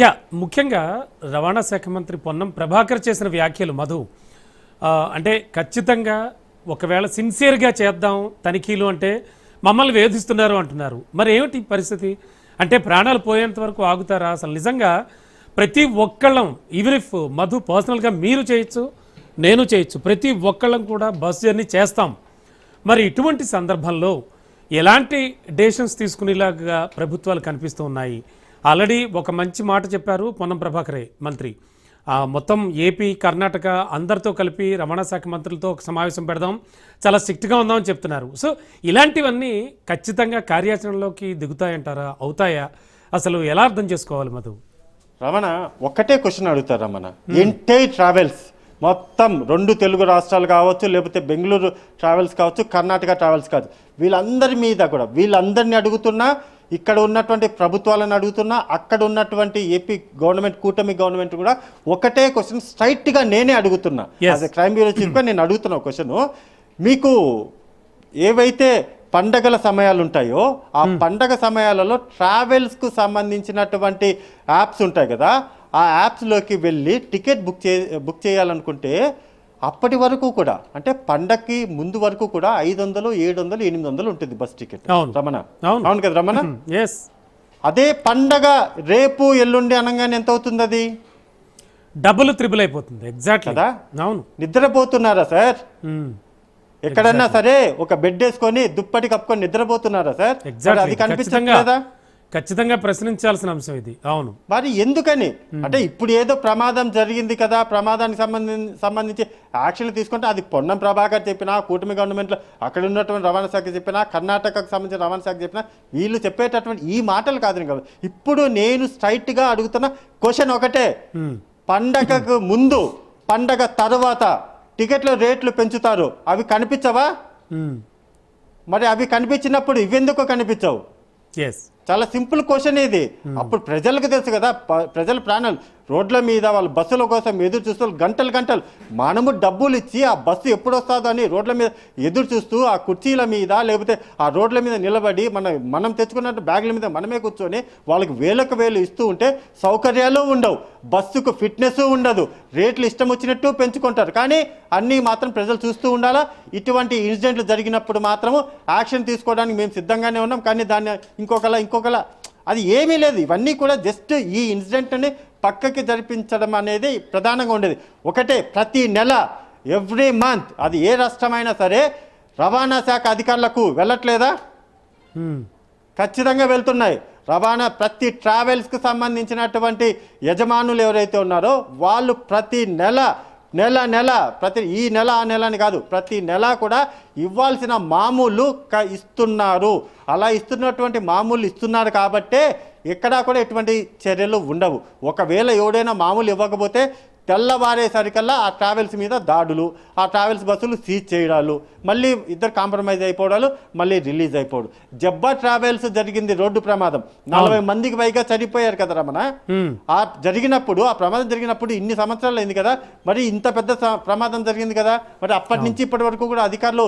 Yeah ముఖ్యంగా రవాణా శాఖ మంత్రి పొన్నం ప్రభాకర్ చేసిన వ్యాఖ్యలు మధు. అంటే ఖచ్చితంగా ఒకవేళ సిన్సియర్గా చేద్దాం తనిఖీలు అంటే మమ్మల్ని వేధిస్తున్నారు అంటున్నారు. మరి ఏమిటి పరిస్థితి? అంటే ప్రాణాలు పోయేంత వరకు ఆగుతారా? అసలు నిజంగా ప్రతి ఒక్కళ్ళం ఈవెన్ ఇఫ్ మధు పర్సనల్గా మీరు చేయొచ్చు నేను చేయొచ్చు ప్రతి ఒక్కళ్ళం కూడా బస్ జర్నీ చేస్తాం. మరి ఇటువంటి సందర్భంలో ఎలాంటి డెసిషన్స్ తీసుకునేలాగా ప్రభుత్వాలు కనిపిస్తూ ఉన్నాయి? ఆల్రెడీ ఒక మంచి మాట చెప్పారు పొన్నం ప్రభాకరే మంత్రి. ఆ, మొత్తం ఏపీ కర్ణాటక అందరితో కలిపి రవాణా శాఖ మంత్రులతో ఒక సమావేశం పెడదాం. చాలా స్ట్రిక్ట్గా ఉందామని చెప్తున్నారు. సో ఇలాంటివన్నీ ఖచ్చితంగా కార్యాచరణలోకి దిగుతాయంటారా? అవుతాయా? అసలు ఎలా అర్థం చేసుకోవాలి మధు? రమణ ఒక్కటే క్వశ్చన్ అడుగుతారు రమణ. ఎంటైర్ ట్రావెల్స్ మొత్తం రెండు తెలుగు రాష్ట్రాలు కావచ్చు లేకపోతే బెంగళూరు ట్రావెల్స్ కావచ్చు కర్ణాటక ట్రావెల్స్ కావచ్చు వీళ్ళందరి మీద కూడా వీళ్ళందరినీ అడుగుతున్నా ఇక్కడ ఉన్నటువంటి ప్రభుత్వాలను అడుగుతున్నా అక్కడ ఉన్నటువంటి ఏపీ గవర్నమెంట్ కూటమి గవర్నమెంట్ కూడా ఒకటే క్వశ్చన్ స్ట్రైట్గా నేనే అడుగుతున్నా. అదే క్రైమ్ బ్యూరో చీఫ్గా నేను అడుగుతున్నా క్వశ్చన్ మీకు ఏవైతే పండగల సమయాలు ఉంటాయో ఆ పండగ సమయాలలో ట్రావెల్స్కు సంబంధించినటువంటి యాప్స్ ఉంటాయి కదా ఆ యాప్స్లోకి వెళ్ళి టికెట్ బుక్ చే బుక్ చేయాలనుకుంటే అప్పటి వరకు కూడా అంటే పండగకి ముందు వరకు కూడా ఐదు వందలు ఏడు వందలు ఎనిమిది వందలు ఉంటుంది బస్ టికెట్. అవును. రమణ. అవును. కదా రమణ? ఎస్ అదే పండగ రేపు ఎల్లుండి అనగానే ఎంత అవుతుంది అది? డబుల్ త్రిబుల్ అయిపోతుంది. ఎగ్జాక్ట్లీ కదా? అవును. నిద్రపోతున్నారా సార్. ఎక్కడన్నా సరే ఒక బెడ్ వేసుకొని దుప్పటి కప్పుకొని నిద్రపోతున్నారా సార్? అది ఖచ్చితంగా. కనిపించట్లేదా ఖచ్చితంగా ప్రశ్నించాల్సిన అంశం ఇది. అవును. మరి ఎందుకని? అంటే ఇప్పుడు ఏదో ప్రమాదం జరిగింది కదా ప్రమాదానికి సంబంధించి సంబంధించి యాక్షన్లు తీసుకుంటే అది పొన్నం ప్రభాకర్ చెప్పినా కూటమి గవర్నమెంట్లో అక్కడ ఉన్నటువంటి రవాణా శాఖ చెప్పినా కర్ణాటకకు సంబంధించిన రవాణా శాఖ చెప్పినా వీళ్ళు చెప్పేటటువంటి ఈ మాటలు కాదు కదా ఇప్పుడు నేను స్ట్రైట్గా అడుగుతున్న క్వశ్చన్ ఒకటే. పండగకు ముందు పండగ తర్వాత టికెట్ల రేట్లు పెంచుతారు. అవి కనిపించవా. మరి అవి కనిపించినప్పుడు ఇవెందుకు కనిపించవు? ఎస్ చాలా సింపుల్ క్వశ్చన్ ఇది. అప్పుడు ప్రజలకు తెలుసు కదా ప్రజల ప్రాణాలు. రోడ్ల మీద వాళ్ళ బస్సుల కోసం ఎదురు చూస్తూ గంటలు గంటలు మనము డబ్బులు ఇచ్చి ఆ బస్సు ఎప్పుడు వస్తుందని అని రోడ్ల మీద ఎదురు చూస్తూ ఆ కుర్చీల మీద లేకపోతే ఆ రోడ్ల మీద నిలబడి మన మనం తెచ్చుకున్నట్టు బ్యాగుల మీద మనమే కూర్చొని వాళ్ళకి వేలకు వేలు ఇస్తూ ఉంటే సౌకర్యాలు ఉండవు. బస్సుకు ఫిట్నెస్ ఉండదు. రేట్లు ఇష్టం వచ్చినట్టు పెంచుకుంటారు. కానీ అన్నీ మాత్రం ప్రజలు చూస్తూ ఉండాలా? ఇటువంటి ఇన్సిడెంట్లు జరిగినప్పుడు మాత్రము యాక్షన్ తీసుకోవడానికి మేము సిద్ధంగానే ఉన్నాం. కానీ దాన్ని ఇంకొకలా ఇంకొకలా అది ఏమీ లేదు. ఇవన్నీ కూడా జస్ట్ ఈ ఇన్సిడెంట్ని పక్కకి జరిపించడం అనేది ప్రధానంగా ఉండేది. ఒకటే ప్రతి నెల ఎవ్రీ మంత్ అది ఏ రాష్ట్రమైనా సరే రవాణా శాఖ అధికారులకు వెళ్ళట్లేదా. ఖచ్చితంగా వెళ్తున్నాయి. రవాణా ప్రతి ట్రావెల్స్కి సంబంధించినటువంటి యజమానులు ఎవరైతే ఉన్నారో వాళ్ళు ప్రతి నెల నెల నెల ప్రతి ఈ నెల ఆ నెల అని కాదు ప్రతి నెల కూడా ఇవ్వాల్సిన మామూలు క ఇస్తున్నారు. అలా ఇస్తున్నటువంటి మామూలు ఇస్తున్నారు కాబట్టే ఎక్కడా కూడా ఎటువంటి చర్యలు ఉండవు. ఒకవేళ ఎవడైనా మామూలు ఇవ్వకపోతే తెల్లవారేసరికల్లా ఆ ట్రావెల్స్ మీద దాడులు ఆ ట్రావెల్స్ బస్సులు సీజ్ చేయడాలు మళ్ళీ ఇద్దరు కాంప్రమైజ్ అయిపోవడాలు మళ్ళీ రిలీజ్ అయిపోవడం. జబ్బా ట్రావెల్స్ జరిగింది రోడ్డు ప్రమాదం. నలభై మందికి పైగా చనిపోయారు కదా రమణ. ఆ జరిగినప్పుడు ఆ ప్రమాదం జరిగినప్పుడు ఇన్ని సంవత్సరాలు అయింది కదా. మరి ఇంత పెద్ద ప్రమాదం జరిగింది కదా. మరి అప్పటి నుంచి ఇప్పటి వరకు కూడా అధికారులు